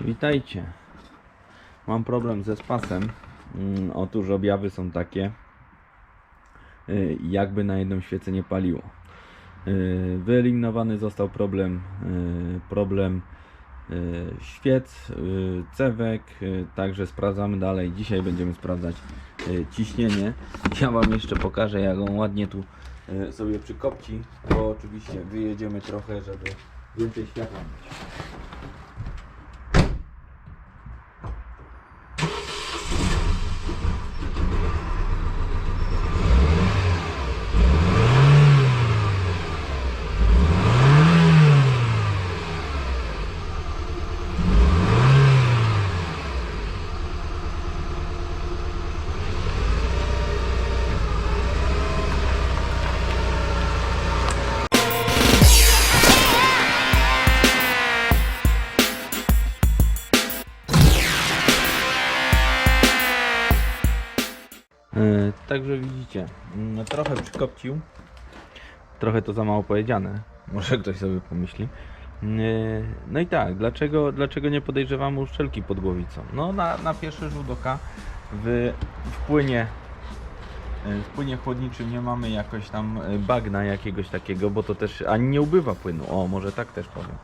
Witajcie. Mam problem ze spasem. Mm, Otóż objawy są takie, y, jakby na jedną świecę nie paliło. Y, Wyeliminowany został problem, y, problem świec, cewek, także sprawdzamy dalej. Dzisiaj będziemy sprawdzać ciśnienie. Ja Wam jeszcze pokażę, jak on ładnie tu sobie przykopci, bo oczywiście wyjedziemy trochę, żeby więcej światła mieć. Także widzicie, mm, trochę przykopcił, trochę to za mało powiedziane, może ktoś sobie pomyśli. E, No i tak, dlaczego, dlaczego nie podejrzewamy uszczelki pod głowicą? No na, na pierwszy rzut oka w, w płynie e, w płynie chłodniczym nie mamy jakoś tam e, bagna jakiegoś takiego, bo to też ani nie ubywa płynu. O, może tak też powiem,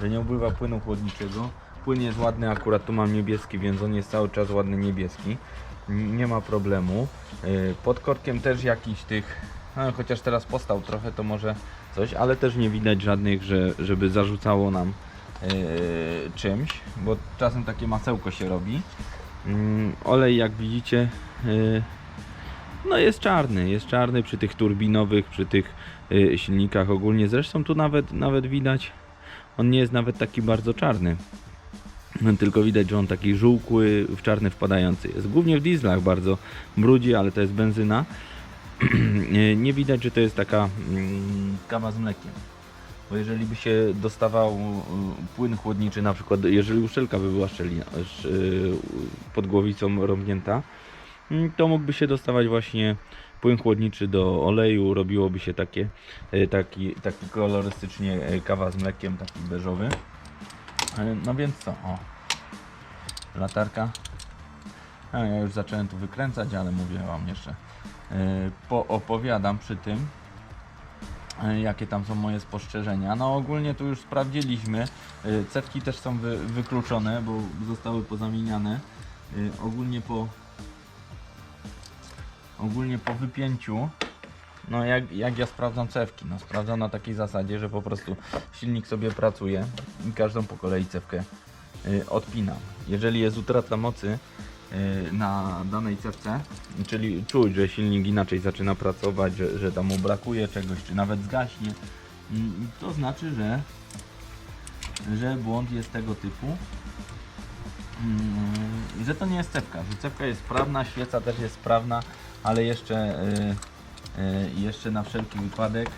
że nie ubywa płynu chłodniczego. Płyn jest ładny, akurat tu mam niebieski, więc on jest cały czas ładny niebieski. Nie ma problemu. Y, Pod korkiem też jakiś tych, no, chociaż teraz postał trochę, to może coś, ale też nie widać żadnych, że, żeby zarzucało nam y, czymś, bo czasem takie masełko się robi. Mm, Olej, jak widzicie, y, no jest czarny, jest czarny przy tych turbinowych, przy tych silnikach ogólnie. Zresztą tu nawet, nawet widać, on nie jest nawet taki bardzo czarny. Tylko widać, że on taki żółkły, w czarny wpadający jest. Głównie w dieslach bardzo brudzi, ale to jest benzyna. Nie- widać, że to jest taka mm, kawa z mlekiem. Bo jeżeli by się dostawał y, płyn chłodniczy, na przykład jeżeli uszczelka by była szczelina, sz- y, pod głowicą rąbnięta, mm, to mógłby się dostawać właśnie płyn chłodniczy do oleju, robiłoby się takie, y, taki, taki kolorystycznie kawa z mlekiem, taki beżowy. No więc co, o, latarka. A ja już zacząłem tu wykręcać, ale mówię Wam jeszcze, e, poopowiadam przy tym, e, jakie tam są moje spostrzeżenia. No ogólnie tu już sprawdziliśmy, e, cewki też są wy, wykluczone, bo zostały pozamieniane. Ogólnie po ogólnie po wypięciu no jak, jak ja sprawdzam cewki? No sprawdzam na takiej zasadzie, że po prostu silnik sobie pracuje i każdą po kolei cewkę y, odpinam. Jeżeli jest utrata mocy y, na danej cewce, czyli czuć, że silnik inaczej zaczyna pracować, że, że tam mu brakuje czegoś, czy nawet zgaśnie, mm, to znaczy, że, że błąd jest tego typu, mm, że to nie jest cewka, że cewka jest sprawna, świeca też jest sprawna, ale jeszcze y, y, jeszcze na wszelki wypadek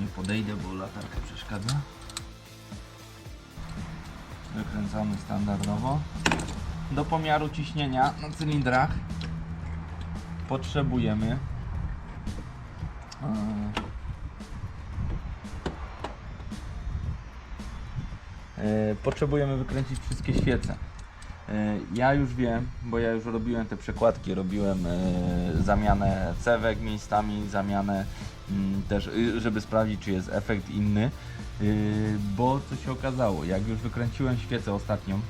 nie podejdę, bo latarka przeszkadza. Wykręcamy standardowo. Do pomiaru ciśnienia na cylindrach potrzebujemy yy, E, potrzebujemy wykręcić wszystkie świece. E, Ja już wiem, bo ja już robiłem te przekładki, robiłem e, zamianę cewek miejscami, zamianę mm, też, y, żeby sprawdzić, czy jest efekt inny. Y, Bo co się okazało, jak już wykręciłem świecę ostatnią,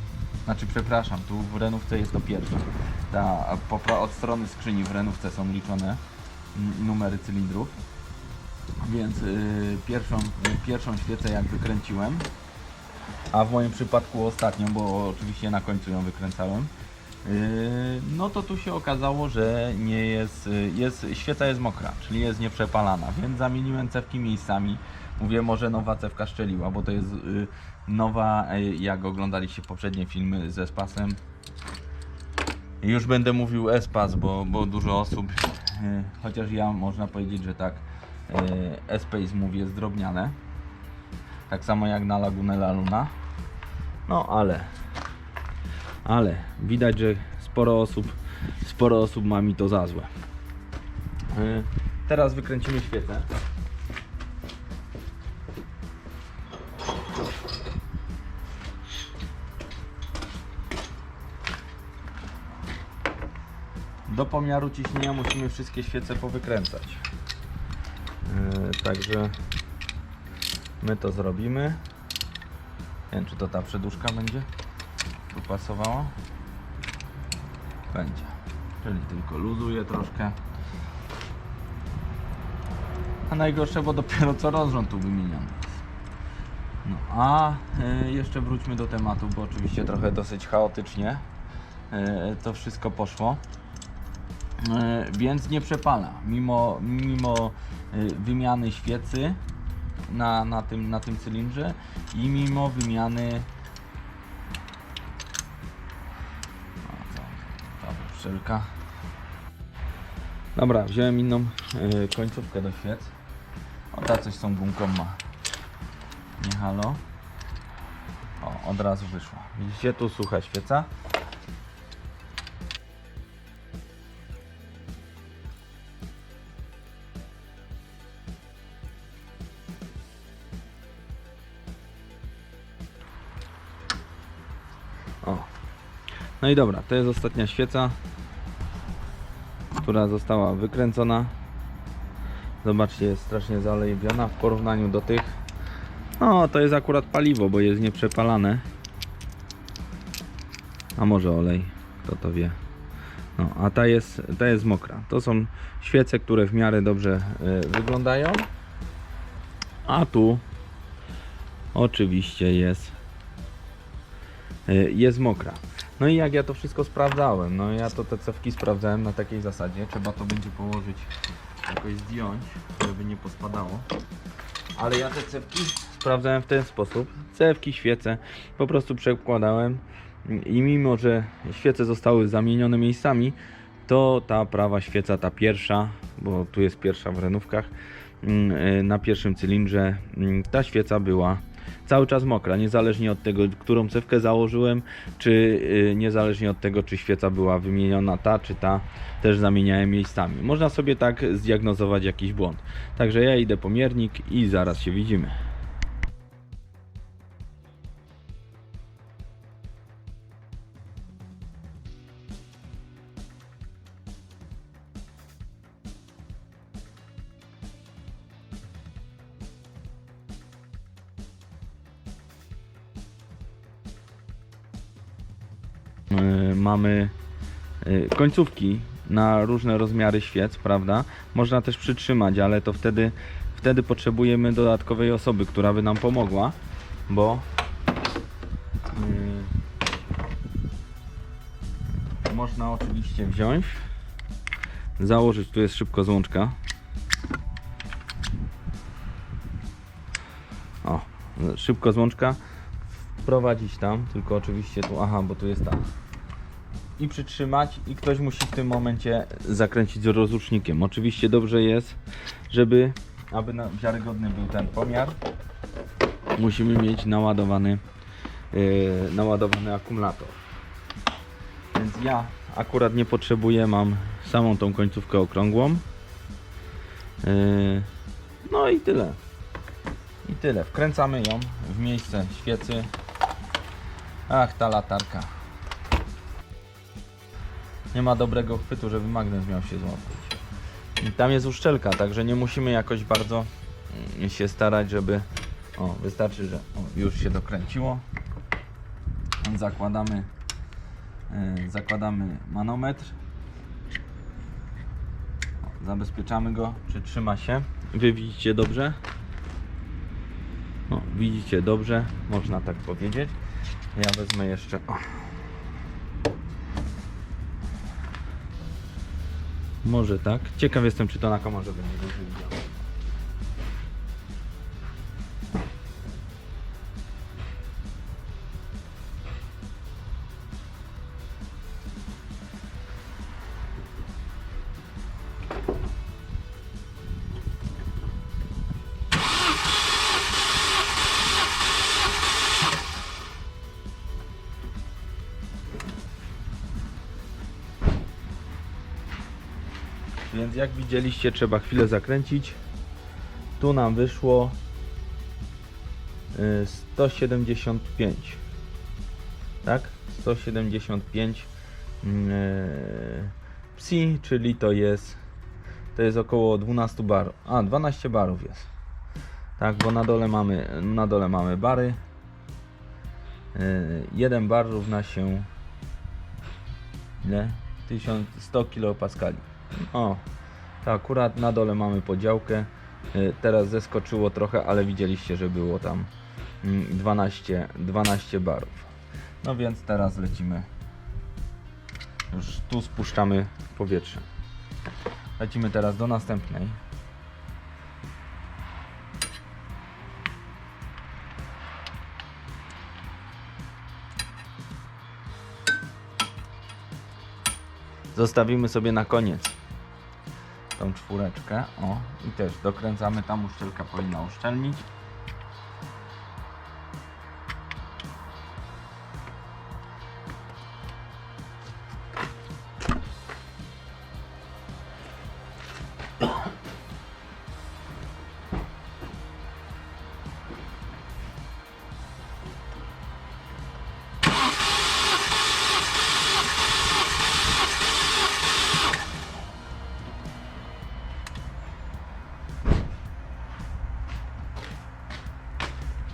znaczy przepraszam, tu w renówce jest to pierwsza. Ta, od strony skrzyni w renówce są liczone mm, numery cylindrów. Więc y, pierwszą, pierwszą świecę jak wykręciłem, a w moim przypadku ostatnią, bo oczywiście na końcu ją wykręcałem, yy, no to tu się okazało, że nie jest, yy, jest, świeca jest mokra, czyli jest nieprzepalana, więc zamieniłem cewki miejscami. Mówię, może nowa cewka szczeliła, bo to jest yy, nowa, jak oglądaliście poprzednie filmy z Espasem. Już będę mówił Espas, bo, bo dużo osób, chociaż ja można powiedzieć, że tak, Espace mówi jest drobniane. Tak samo jak na Lagunę La Luna. No ale, ale widać, że sporo osób, sporo osób ma mi to za złe. E, teraz wykręcimy świecę. Do pomiaru ciśnienia musimy wszystkie świece powykręcać. E, także my to zrobimy. Nie wiem, czy to ta przeduszka będzie tu pasowała. Będzie. Czyli tylko luzuję troszkę. A najgorsze, bo dopiero co rozrząd tu wymieniam. No a y, jeszcze wróćmy do tematu, bo oczywiście trochę dosyć chaotycznie y, to wszystko poszło. Y, więc nie przepala, mimo, mimo wymiany świecy na, na, tym, na tym cylindrze i mimo wymiany ta Dobra, wziąłem inną y, końcówkę do świec. O, ta coś z tą gumką ma. Nie halo. O, od razu wyszła. Widzicie, tu sucha świeca. No i dobra, to jest ostatnia świeca która została wykręcona. Zobaczcie, jest strasznie zalebiona w porównaniu do tych. No, to jest akurat paliwo, bo jest nieprzepalane. A może olej, kto to wie. No, a ta jest, ta jest mokra. To są świece, które w miarę dobrze y, wyglądają. A tu oczywiście jest y, jest mokra. No i jak ja to wszystko sprawdzałem, no ja to te cewki sprawdzałem na takiej zasadzie, trzeba to będzie położyć, jakoś zdjąć, żeby nie pospadało. Ale ja te cewki sprawdzałem w ten sposób, cewki, świece po prostu przekładałem i mimo, że świece zostały zamienione miejscami, to ta prawa świeca, ta pierwsza, bo tu jest pierwsza w renówkach, mm, y, na pierwszym cylindrze mm, ta świeca była cały czas mokra, niezależnie od tego, którą cewkę założyłem, czy y, niezależnie od tego, czy świeca była wymieniona ta, czy ta, też zamieniałem miejscami. Można sobie tak zdiagnozować jakiś błąd. Także ja idę po miernik i zaraz się widzimy. Mamy y, końcówki na różne rozmiary świec, prawda? Można też przytrzymać, ale to wtedy, wtedy potrzebujemy dodatkowej osoby, która by nam pomogła, bo y, można oczywiście wziąć, założyć, tu jest szybko złączka. O, szybko złączka wprowadzić tam, tylko oczywiście tu, aha, bo tu jest ta. I przytrzymać i ktoś musi w tym momencie zakręcić z rozrusznikiem. Oczywiście dobrze jest, żeby, aby na, wiarygodny był ten pomiar, musimy mieć naładowany, yy, naładowany akumulator. Więc ja akurat nie potrzebuję, mam samą tą końcówkę okrągłą. Yy, no i tyle. I tyle. Wkręcamy ją w miejsce świecy. Ach, ta latarka. Nie ma dobrego chwytu, żeby magnes miał się złapać. I tam jest uszczelka, także nie musimy jakoś bardzo mm, się starać, żeby... O, wystarczy, że o, już się dokręciło. Zakładamy, yy, zakładamy manometr. O, zabezpieczamy go, czy trzyma się. Wy widzicie dobrze? No, widzicie dobrze, można tak powiedzieć. Ja wezmę jeszcze. O. Może tak. Ciekaw jestem, czy to na kamerze będzie dobrze jak widzieliście, trzeba chwilę zakręcić. Tu nam wyszło y, 175. Tak? 175 mm, y, psi, czyli to jest to jest około 12 barów. A, 12 barów jest. Tak, bo na dole mamy na dole mamy bary. Yy, jeden bar równa się ile? 1100 kPa. O, to akurat na dole mamy podziałkę. Yy, Teraz zeskoczyło trochę, ale widzieliście, że było tam mm, 12, 12 barów. No więc teraz lecimy. Już tu spuszczamy powietrze. Lecimy teraz do następnej. Zostawimy sobie na koniec tą czwóreczkę. O, i też dokręcamy tam uszczelka powinna uszczelnić.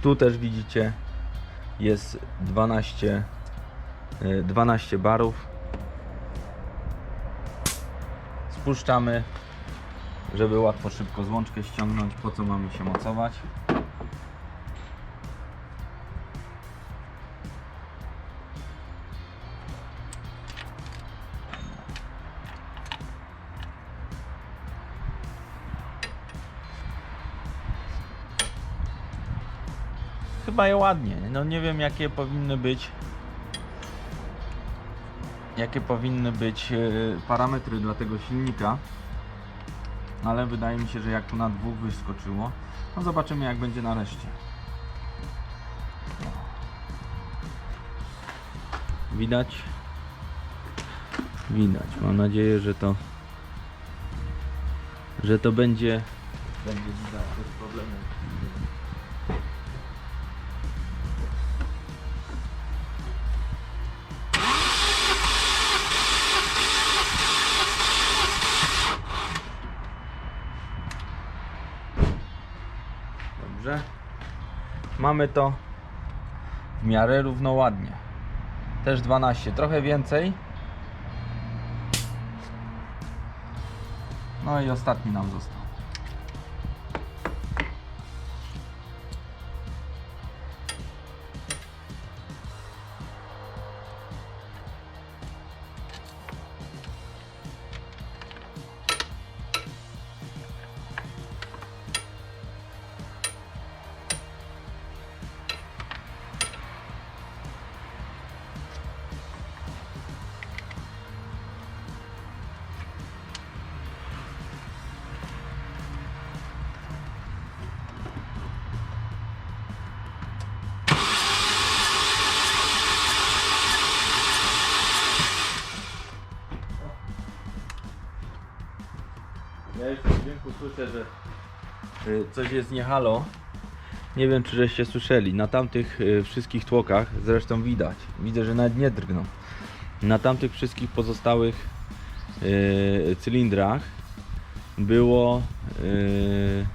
Tu też widzicie jest 12, y, 12 barów. Spuszczamy, żeby łatwo szybko złączkę ściągnąć. Po co mamy się mocować? Chyba je ładnie. No nie wiem jakie powinny być jakie powinny być e, parametry dla tego silnika. Ale wydaje mi się, że jak tu na dwóch wyskoczyło, no zobaczymy jak będzie na reszcie. Widać? Widać. Mam nadzieję, że to że to będzie będzie widać bez problemu. Mamy to w miarę równoładnie. Też 12, trochę więcej. No i ostatni nam został. Słyszę, że coś jest nie halo. Nie wiem, czy żeście słyszeli. Na tamtych y, wszystkich tłokach, zresztą widać, widzę, że nawet nie drgną. Na tamtych wszystkich pozostałych y, cylindrach było y,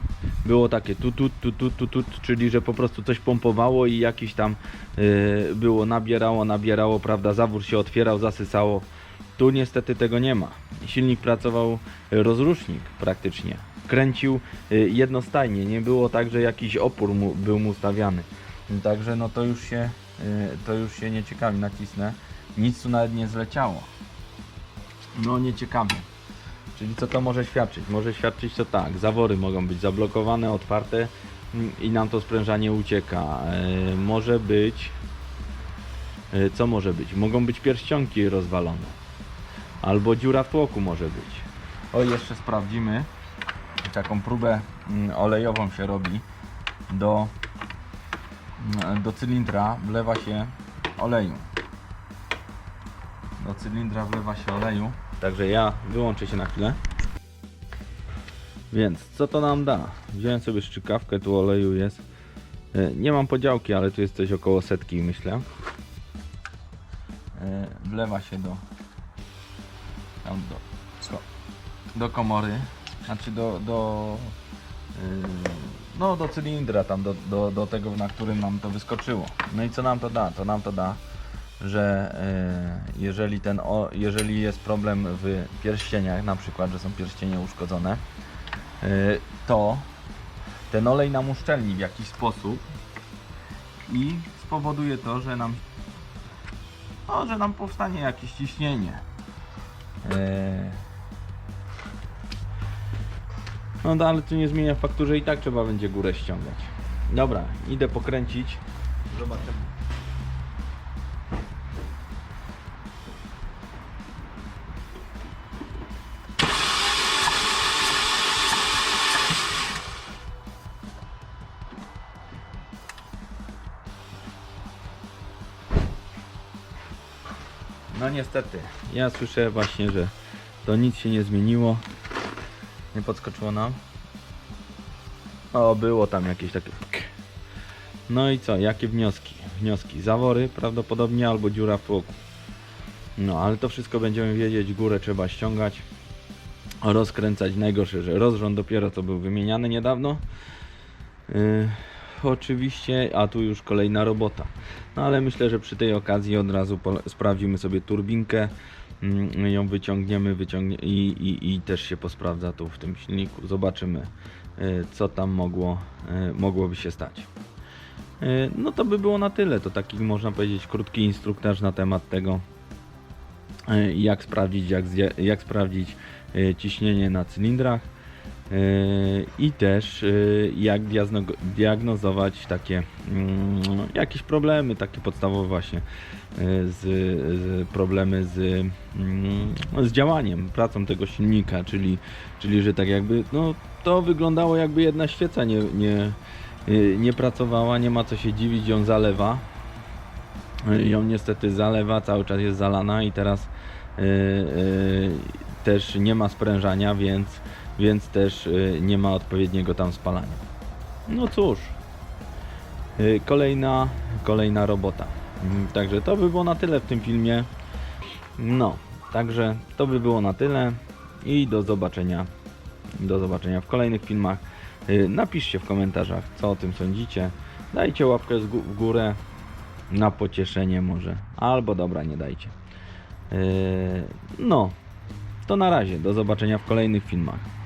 było takie tu tu tu tu tu tu, czyli że po prostu coś pompowało i jakiś tam było nabierało, nabierało, prawda, zawór się otwierał, zasysało. Tu niestety tego nie ma. Silnik pracował rozrusznik praktycznie. Kręcił y, jednostajnie, nie było tak, że jakiś opór mu, był mu stawiany. Także no to już się y, to już się nie ciekawi, nacisnę. Nic tu nawet nie zleciało. No nie ciekawie. Czyli co to może świadczyć? Może świadczyć to tak, zawory mogą być zablokowane, otwarte mm, i nam to sprężanie ucieka. E, może być, e, co może być? Mogą być pierścionki rozwalone. Albo dziura w tłoku może być. O, jeszcze sprawdzimy. Taką próbę mm, olejową się robi. Do, mm, do cylindra wlewa się oleju. Do cylindra wlewa się oleju. Także ja wyłączę się na chwilę. Więc co to nam da? Wziąłem sobie szczykawkę, tu oleju jest. E, Nie mam podziałki, ale tu jest coś około setki myślę. E, Wlewa się do, do do komory, znaczy do, do yy, no do cylindra tam, do, do, do tego, na którym nam to wyskoczyło. No i co nam to da? To nam to da, że yy, jeżeli ten, jeżeli jest problem w pierścieniach, na przykład, że są pierścienie uszkodzone, yy, to ten olej nam uszczelni w jakiś sposób i spowoduje to, że nam no, że nam powstanie jakieś ciśnienie. No no, ale to nie zmienia faktu, że i tak trzeba będzie górę ściągać. Dobra, idę pokręcić. Zobaczymy. No niestety, ja słyszę właśnie, że to nic się nie zmieniło. Nie podskoczyło nam. O, było tam jakieś takie. No i co? Jakie wnioski? Wnioski. Zawory prawdopodobnie albo dziura w tłoku. No, ale to wszystko będziemy wiedzieć. Górę trzeba ściągać. Rozkręcać. Najgorsze, że rozrząd dopiero co był wymieniany niedawno. Yy, oczywiście, a tu już kolejna robota. No ale myślę, że przy tej okazji od razu sprawdzimy sobie turbinkę. Mm, ją wyciągniemy wyciągnie i, i, i też się posprawdza tu w tym silniku. Zobaczymy y, co tam mogło, y, mogłoby się stać. Y, No to by było na tyle. To taki można powiedzieć krótki instruktaż na temat tego jak sprawdzić, jak, jak sprawdzić ciśnienie na cylindrach i też y, jak diagnozować takie mm, jakieś problemy, takie podstawowe właśnie y, z, z problemy z, mm, z działaniem, pracą tego silnika, czyli, czyli że tak jakby no, to wyglądało jakby jedna świeca nie, nie, nie pracowała, nie ma co się dziwić, ją zalewa. Ją niestety zalewa, cały czas jest zalana i teraz też nie ma sprężania, więc, więc też y, nie ma odpowiedniego tam spalania. No cóż, y, kolejna, kolejna robota. Mm, Także to by było na tyle w tym filmie. No, także to by było na tyle i do zobaczenia. Do zobaczenia w kolejnych filmach. Y, Napiszcie w komentarzach, co o tym sądzicie. Dajcie łapkę w górę na pocieszenie może. Albo dobra, nie dajcie. No, to na razie. Do zobaczenia w kolejnych filmach.